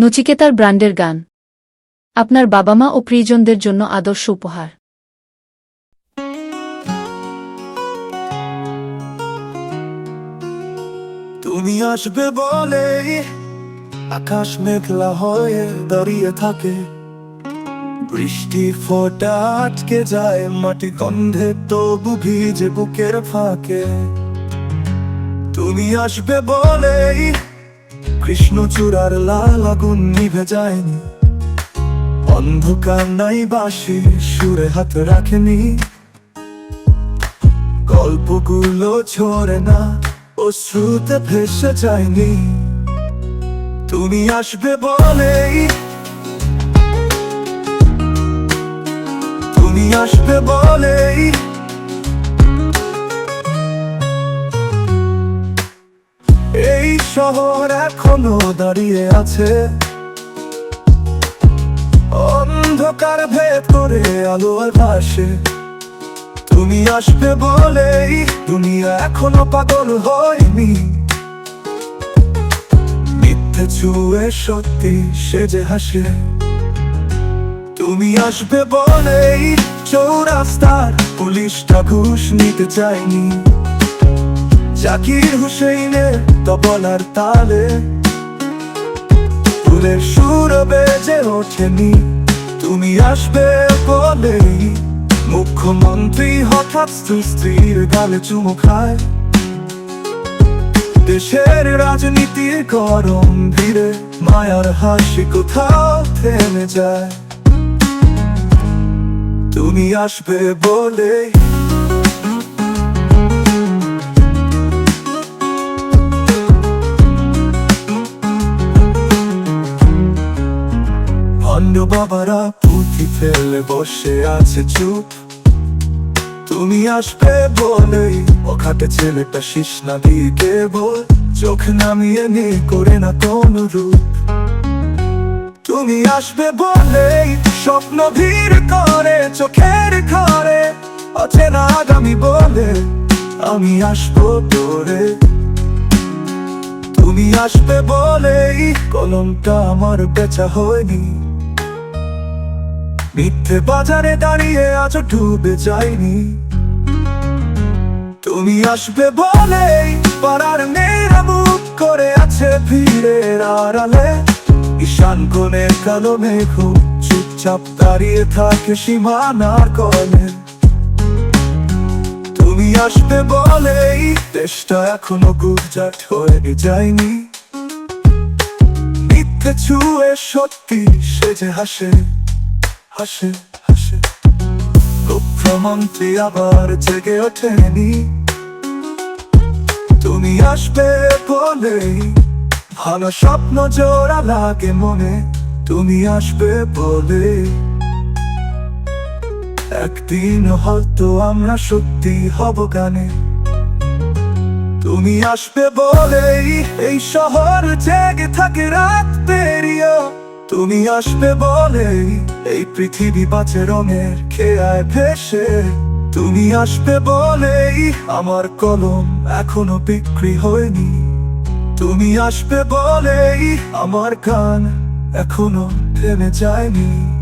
নচিকেতার ব্র্যান্ডের গান। আপনার বাবা মা ও প্রিয়জনদের জন্য আদর্শ উপহার। তুমি আসবে বলে আকাশ মেঘলা হয়ে দাঁড়িয়ে থাকে। বৃষ্টি ফোটা আটকে যায়, মাটি গন্ধে তবু ভিজে বুকের ফাঁকে। তুমি আসবে বলে কৃষ্ণচূড়ার লাল আগুন নিভে যায়নি। অন্ধকার নাই বাসি সুরে হাত রাখেনি। গল্পগুলো ছড়ে না ও শ্রুতে ভেসে যায়নি। তুমি আসবে বলেই। তুমি আসবে বলেই। শহর এখনও দাঁড়িয়ে আছে। অন্ধকার ভেদ করে আলো আর ভাসে। তুমি আসবে বলেই দুনিয়া এখনও পাগল হয়নি। মিথ্যে ছুঁয়ে সত্যি সেজে হাসে। তুমি আসবে বলেই চৌরাস্তার পুলিশটা ঘুষ নিতে চায়নি। জাকির হুসেইনের তবলার তালে। ফুলের সুর বেজে ওঠেনি, তুমি আসবে বলেই। মুখ্যমন্ত্রী হঠাৎ স্ত্রী- স্ত্রীর গালে চুমু খায়। দেশের রাজনীতির গরম ভিড়ে মায়ার হাসি কোথাও থেমে যায়। তুমি আসবে বলে ফেলে বসে আছে চুপ। তুমি আসবে বলেই ও খাটে ছেলেটা শিসনা দিয়ে কেবল চোখ নামিয়ে নে করে না কোন রূপ তুমি আসবে বলেই স্বপ্ন ভিড় করে চোখের ঘরে। অচেনা আগামী বলে আমি আসব তোরে। তুমি আসবে বলেই কলমটা আমার বেচা হয়নি। মিথ্যে বাজারে দাঁড়িয়ে আজ ডুবে যায়নি তুমি আসবে বলেই পাড়ার মেয়েরা মুখ করে আছে ভিড়ের আড়ালে। ঈশান কোণে কালো মেঘ চুপচাপ দাঁড়িয়ে থাকে সীমানার কলে তুমি আসবে বলেই দেশটা এখনও গুজরাট হয়ে যায়নি। মিথ্যে ছুঁয়ে সত্যি সেজে হাসে জেগে ওঠেনি? তুমি আসবে বলেই ভালো স্বপ্ন জোড়া তুমি আসবে বলে একদিন হয়তো আমরা সত্যি হব গানে। তুমি আসবে বলেই এই শহর জেগে থাকে রাত পেরিয়ে। তুমি আসবে বলে এই পৃথিবী বাঁচে রঙের খেয়ায় ভেসে। তুমি আসবে বলেই আমার কলম এখনও বিক্রি হয়নি। তুমি আসবে বলেই আমার গান এখনও থেমে যায়নি।